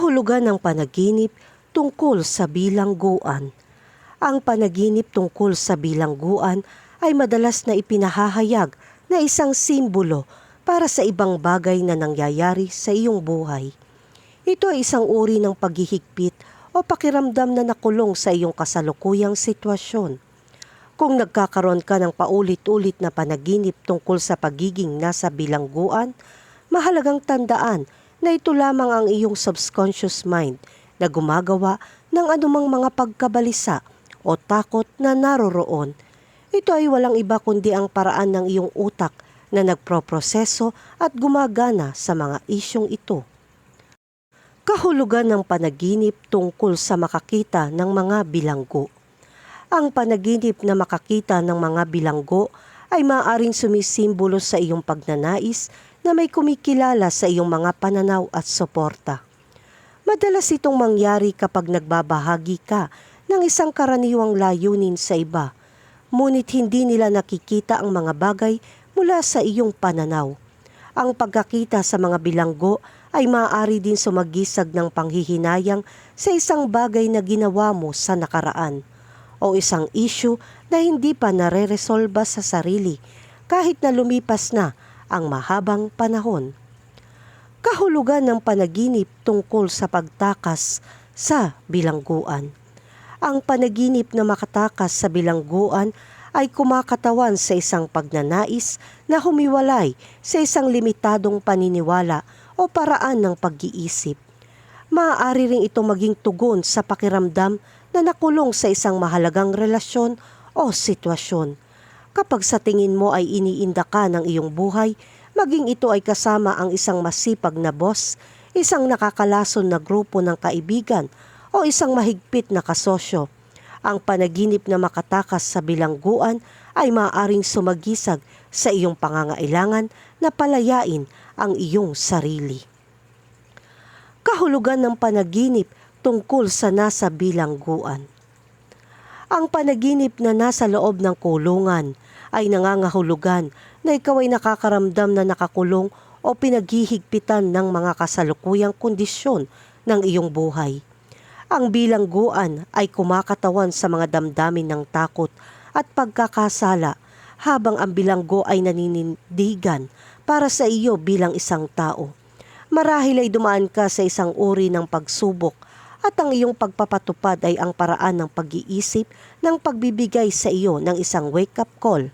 Kahulugan ng panaginip tungkol sa bilangguan. Ang panaginip tungkol sa bilangguan ay madalas na ipinahahayag na isang simbolo para sa ibang bagay na nangyayari sa iyong buhay. Ito ay isang uri ng paghihigpit o pakiramdam na nakulong sa iyong kasalukuyang sitwasyon. Kung nagkakaroon ka ng paulit-ulit na panaginip tungkol sa pagiging nasa bilangguan, mahalagang tandaan na ito lamang ang iyong subconscious mind na gumagawa ng anumang mga pagkabalisa o takot na naroroon. Ito ay walang iba kundi ang paraan ng iyong utak na nagproproseso at gumagana sa mga isyong ito. Kahulugan ng panaginip tungkol sa makakita ng mga bilanggo. Ang panaginip na makakita ng mga bilanggo ay maaaring sumisimbolo sa iyong pagnanais na may kumikilala sa iyong mga pananaw at suporta. Madalas itong mangyari kapag nagbabahagi ka ng isang karaniwang layunin sa iba, ngunit hindi nila nakikita ang mga bagay mula sa iyong pananaw. Ang pagkakita sa mga bilanggo ay maaari din sumagisag ng panghihinayang sa isang bagay na ginawa mo sa nakaraan o isang issue na hindi pa nare-resolba sa sarili kahit na lumipas na ang mahabang panahon. Kahulugan ng panaginip tungkol sa pagtakas sa bilangguan. Ang panaginip na makatakas sa bilangguan ay kumakatawan sa isang pagnanais na humiwalay sa isang limitadong paniniwala o paraan ng pag-iisip. Maaari ring ito maging tugon sa pakiramdam na nakulong sa isang mahalagang relasyon o sitwasyon. Kapag sa tingin mo ay iniinda ka ng iyong buhay, maging ito ay kasama ang isang masipag na boss, isang nakakalason na grupo ng kaibigan o isang mahigpit na kasosyo. Ang panaginip na makatakas sa bilangguan ay maaaring sumagisag sa iyong pangangailangan na palayain ang iyong sarili. Kahulugan ng panaginip tungkol sa nasa bilangguan. Ang panaginip na nasa loob ng kulungan ay nangangahulugan na ikaw ay nakakaramdam na nakakulong o pinaghihigpitan ng mga kasalukuyang kondisyon ng iyong buhay. Ang bilangguan ay kumakatawan sa mga damdamin ng takot at pagkakasala habang ang bilanggo ay naninindigan para sa iyo bilang isang tao. Marahil ay dumaan ka sa isang uri ng pagsubok at ang iyong pagpapatupad ay ang paraan ng pag-iisip ng pagbibigay sa iyo ng isang wake-up call.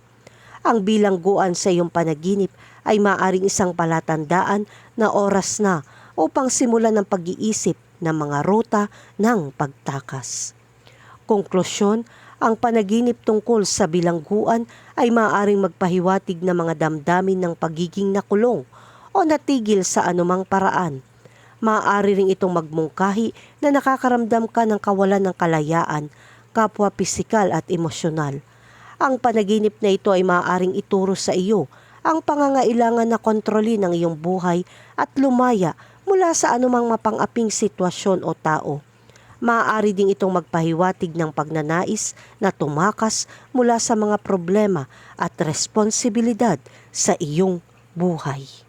Ang bilangguan sa iyong panaginip ay maaring isang palatandaan na oras na upang simulan ng pag-iisip ng mga ruta ng pagtakas. Konklusyon, ang panaginip tungkol sa bilangguan ay maaaring magpahiwatig ng mga damdamin ng pagiging nakulong o natigil sa anumang paraan. Maaari ring itong magmungkahi na nakakaramdam ka ng kawalan ng kalayaan, kapwa pisikal at emosyonal. Ang panaginip na ito ay maaaring ituro sa iyo ang pangangailangan na kontrolin ang iyong buhay at lumaya mula sa anumang mapang-aping sitwasyon o tao. Maaari ding itong magpahiwatig ng pagnanais na tumakas mula sa mga problema at responsibilidad sa iyong buhay.